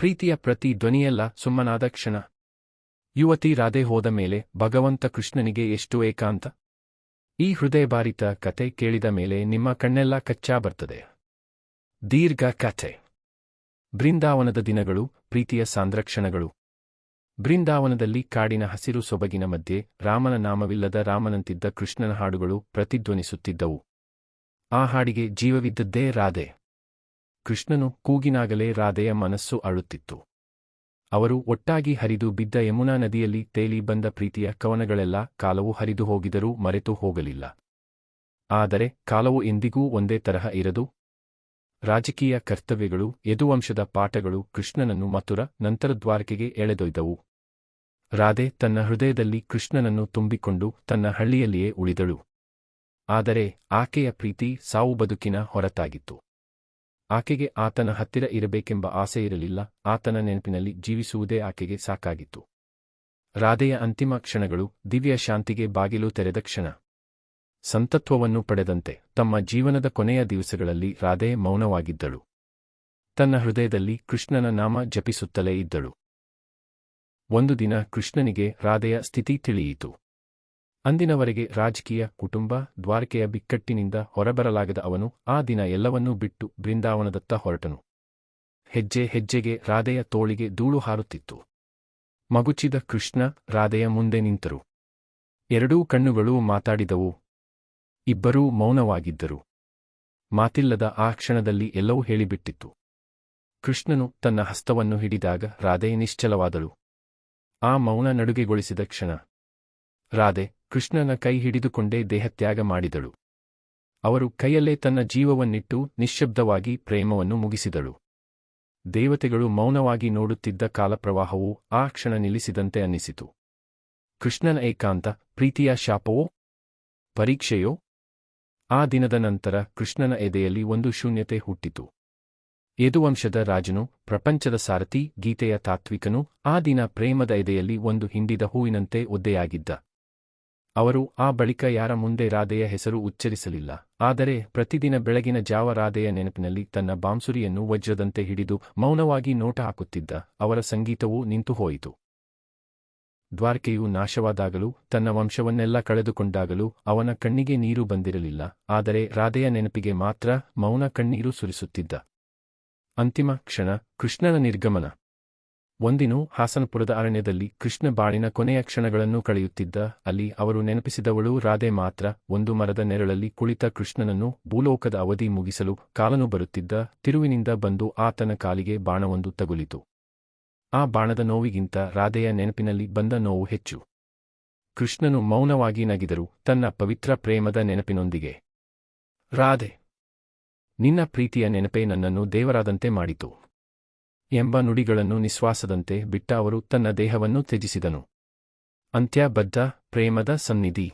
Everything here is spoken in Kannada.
ಪ್ರೀತಿಯ ಪ್ರತಿ ಧ್ವನಿಯೆಲ್ಲ ಸುಮ್ಮನಾದ ಕ್ಷಣ. ಯುವತಿ ರಾಧೆ ಹೋದ ಮೇಲೆ ಭಗವಂತ ಕೃಷ್ಣನಿಗೆ ಎಷ್ಟು ಏಕಾಂತ. ಈ ಹೃದಯಭಾರಿತ ಕತೆ ಕೇಳಿದ ಮೇಲೆ ನಿಮ್ಮ ಕಣ್ಣೆಲ್ಲ ಕಚ್ಚಾ ಬರ್ತದೆ. ದೀರ್ಘ ಕಥೆ. ಬೃಂದಾವನದ ದಿನಗಳು, ಪ್ರೀತಿಯ ಸಾಂದ್ರಕ್ಷಣಗಳು. ಬೃಂದಾವನದಲ್ಲಿ ಕಾಡಿನ ಹಸಿರು ಸೊಬಗಿನ ಮಧ್ಯೆ ರಾಮನ ನಾಮವಿಲ್ಲದ ರಾಮನಂತಿದ್ದ ಕೃಷ್ಣನ ಹಾಡುಗಳು ಪ್ರತಿಧ್ವನಿಸುತ್ತಿದ್ದವು. ಆ ಹಾಡಿಗೆ ಜೀವವಿದ್ದದ್ದೇ ರಾಧೆ. ಕೃಷ್ಣನು ಕೂಗಿನಾಗಲೇ ರಾಧೆಯ ಮನಸ್ಸು ಅಳುತ್ತಿತ್ತು. ಅವರು ಒಟ್ಟಾಗಿ ಹರಿದು ಬಿದ್ದ ಯಮುನಾ ನದಿಯಲ್ಲಿ ತೇಲಿ ಬಂದ ಪ್ರೀತಿಯ ಕವನಗಳೆಲ್ಲ ಕಾಲವು ಹರಿದು ಹೋಗಿದರೂ ಮರೆತು ಹೋಗಲಿಲ್ಲ. ಆದರೆ ಕಾಲವು ಎಂದಿಗೂ ಒಂದೇ ತರಹ ಇರದು? ರಾಜಕೀಯ ಕರ್ತವ್ಯಗಳು, ಯದುವಂಶದ ಪಾಠಗಳು ಕೃಷ್ಣನನ್ನು ಮಥುರ, ನಂತರ ದ್ವಾರಕೆಗೆ ಎಳೆದೊಯ್ದವು. ರಾಧೆ ತನ್ನ ಹೃದಯದಲ್ಲಿ ಕೃಷ್ಣನನ್ನು ತುಂಬಿಕೊಂಡು ತನ್ನ ಹಳ್ಳಿಯಲ್ಲಿಯೇ ಉಳಿದಳು. ಆದರೆ ಆಕೆಯ ಪ್ರೀತಿ ಸಾವು ಬದುಕಿನ ಹೊರತಾಗಿತ್ತು. ಆಕೆಗೆ ಆತನ ಹತ್ತಿರ ಇರಬೇಕೆಂಬ ಆಸೆ ಇರಲಿಲ್ಲ ಆತನ ನೆನಪಿನಲ್ಲಿ ಜೀವಿಸುವುದೇ ಆಕೆಗೆ ಸಾಕಾಗಿತ್ತು. ರಾಧೆಯ ಅಂತಿಮ ಕ್ಷಣಗಳು ದಿವ್ಯ ಶಾಂತಿಗೆ ಬಾಗಿಲು ತೆರೆದ ಕ್ಷಣ. ಸಂತತ್ವವನ್ನು ಪಡೆದಂತೆ ತಮ್ಮ ಜೀವನದ ಕೊನೆಯ ದಿವಸಗಳಲ್ಲಿ ರಾಧೆ ಮೌನವಾಗಿದ್ದಳು. ತನ್ನ ಹೃದಯದಲ್ಲಿ ಕೃಷ್ಣನ ನಾಮ ಜಪಿಸುತ್ತಲೇ ಇದ್ದಳು. ಒಂದು ದಿನ ಕೃಷ್ಣನಿಗೆ ರಾಧೆಯ ಸ್ಥಿತಿ ತಿಳಿಯಿತು. ಅಂದಿನವರೆಗೆ ರಾಜಕೀಯ, ಕುಟುಂಬ, ದ್ವಾರಕೆಯ ಬಿಕ್ಕಟ್ಟಿನಿಂದ ಹೊರಬರಲಾಗದ ಅವನು ಆ ದಿನ ಎಲ್ಲವನ್ನೂ ಬಿಟ್ಟು ಬೃಂದಾವನದತ್ತ ಹೊರಟನು. ಹೆಜ್ಜೆ ಹೆಜ್ಜೆಗೆ ರಾಧೆಯ ತೋಳಿಗೆ ಧೂಳು ಹಾರುತ್ತಿತ್ತು. ಮಗುಚಿದ ಕೃಷ್ಣ ರಾಧೆಯ ಮುಂದೆ ನಿಂತರು. ಎರಡೂ ಕಣ್ಣುಗಳೂ ಮಾತಾಡಿದವು. ಇಬ್ಬರೂ ಮೌನವಾಗಿದ್ದರು. ಮಾತಿಲ್ಲದ ಆ ಕ್ಷಣದಲ್ಲಿ ಎಲ್ಲವೂ ಹೇಳಿಬಿಟ್ಟಿತ್ತು. ಕೃಷ್ಣನು ತನ್ನ ಹಸ್ತವನ್ನು ಹಿಡಿದಾಗ ರಾಧೆ ನಿಶ್ಚಲವಾದಳು. ಆ ಮೌನ ನಡುಗೆಗೊಳಿಸಿದ ಕ್ಷಣ. ರಾಧೆ ಕೃಷ್ಣನ ಕೈ ಹಿಡಿದುಕೊಂಡೇ ದೇಹತ್ಯಾಗ ಮಾಡಿದಳು. ಅವರು ಕೈಯಲ್ಲೇ ತನ್ನ ಜೀವವನ್ನಿಟ್ಟು ನಿಶ್ಶಬ್ದವಾಗಿ ಪ್ರೇಮವನ್ನು ಮುಗಿಸಿದಳು. ದೇವತೆಗಳು ಮೌನವಾಗಿ ನೋಡುತ್ತಿದ್ದ ಕಾಲಪ್ರವಾಹವು ಆ ಕ್ಷಣ ನಿಲ್ಲಿಸಿದಂತೆ ಅನ್ನಿಸಿತು. ಕೃಷ್ಣನ ಏಕಾಂತ, ಪ್ರೀತಿಯ ಶಾಪವೋ? ಪರೀಕ್ಷೆಯೋ? ಆ ದಿನದ ನಂತರ ಕೃಷ್ಣನ ಎದೆಯಲ್ಲಿ ಒಂದು ಶೂನ್ಯತೆ ಹುಟ್ಟಿತು. ಯದುವಂಶದ ರಾಜನು, ಪ್ರಪಂಚದ ಸಾರಥಿ, ಗೀತೆಯ ತಾತ್ವಿಕನು, ಆ ದಿನ ಪ್ರೇಮದ ಎದೆಯಲ್ಲಿ ಒಂದು ಹಿಂಡಿದ ಹೂವಿನಂತೆ ಒದ್ದೆಯಾಗಿದ್ದ. ಅವರು ಆ ಬಳಿಕ ಯಾರ ಮುಂದೆ ರಾಧೆಯ ಹೆಸರು ಉಚ್ಚರಿಸಲಿಲ್ಲ. ಆದರೆ ಪ್ರತಿದಿನ ಬೆಳಗಿನ ಜಾವ ರಾಧೆಯ ನೆನಪಿನಲ್ಲಿ ತನ್ನ ಬಾಂಸುರಿಯನ್ನು ವಜ್ರದಂತೆ ಹಿಡಿದು ಮೌನವಾಗಿ ನೋಟ ಹಾಕುತ್ತಿದ್ದ ಅವರ ಸಂಗೀತವೂ ನಿಂತು ಹೋಯಿತು ದ್ವಾರಕೆಯು ನಾಶವಾದಾಗಲೂ, ತನ್ನ ವಂಶವನ್ನೆಲ್ಲ ಕಳೆದುಕೊಂಡಾಗಲೂ ಅವನ ಕಣ್ಣಿಗೆ ನೀರು ಬಂದಿರಲಿಲ್ಲ. ಆದರೆ ರಾಧೆಯ ನೆನಪಿಗೆ ಮಾತ್ರ ಮೌನ ಕಣ್ಣೀರು ಸುರಿಸುತ್ತಿದ್ದ. ಅಂತಿಮ ಕ್ಷಣ ಕೃಷ್ಣನ ನಿರ್ಗಮನ. ಒಂದಿನು ಹಾಸನಪುರದ ಅರಣ್ಯದಲ್ಲಿ ಕೃಷ್ಣ ಬಾಳಿನ ಕೊನೆಯ ಕ್ಷಣಗಳನ್ನು ಕಳೆಯುತ್ತಿದ್ದ ಅಲ್ಲಿ ಅವರು ನೆನಪಿಸಿದವಳು ರಾಧೆ ಮಾತ್ರ ಒಂದು ಮರದ ನೆರಳಲ್ಲಿ ಕುಳಿತ ಕೃಷ್ಣನನ್ನು ಭೂಲೋಕದ ಅವಧಿ ಮುಗಿಸಲು ಕಾಲನು ಬರುತ್ತಿದ್ದ ತಿರುವಿನಿಂದ ಬಂದು ಆತನ ಕಾಲಿಗೆ ಬಾಣವೊಂದು ತಗುಲಿತು. ಆ ಬಾಣದ ನೋವಿಗಿಂತ ರಾಧೆಯ ನೆನಪಿನಲ್ಲಿ ಬಂದ ನೋವು ಹೆಚ್ಚು. ಕೃಷ್ಣನು ಮೌನವಾಗಿ ನಗಿದರು ತನ್ನ ಪವಿತ್ರ ಪ್ರೇಮದ ನೆನಪಿನೊಂದಿಗೆ. ರಾಧೆ, ನಿನ್ನ ಪ್ರೀತಿಯ ನೆನಪೇ ನನ್ನನ್ನು ದೇವರಾದಂತೆ ಮಾಡಿತು. ಎಂಬ ನುಡಿಗಳನ್ನು ನಿಶ್ವಾಸದಂತೆ ಬಿಟ್ಟ ಅವರು ತನ್ನ ದೇಹವನ್ನು ತ್ಯಜಿಸಿದನು. ಅಂತ್ಯಬದ್ಧ ಪ್ರೇಮದ ಸನ್ನಿಧಿ.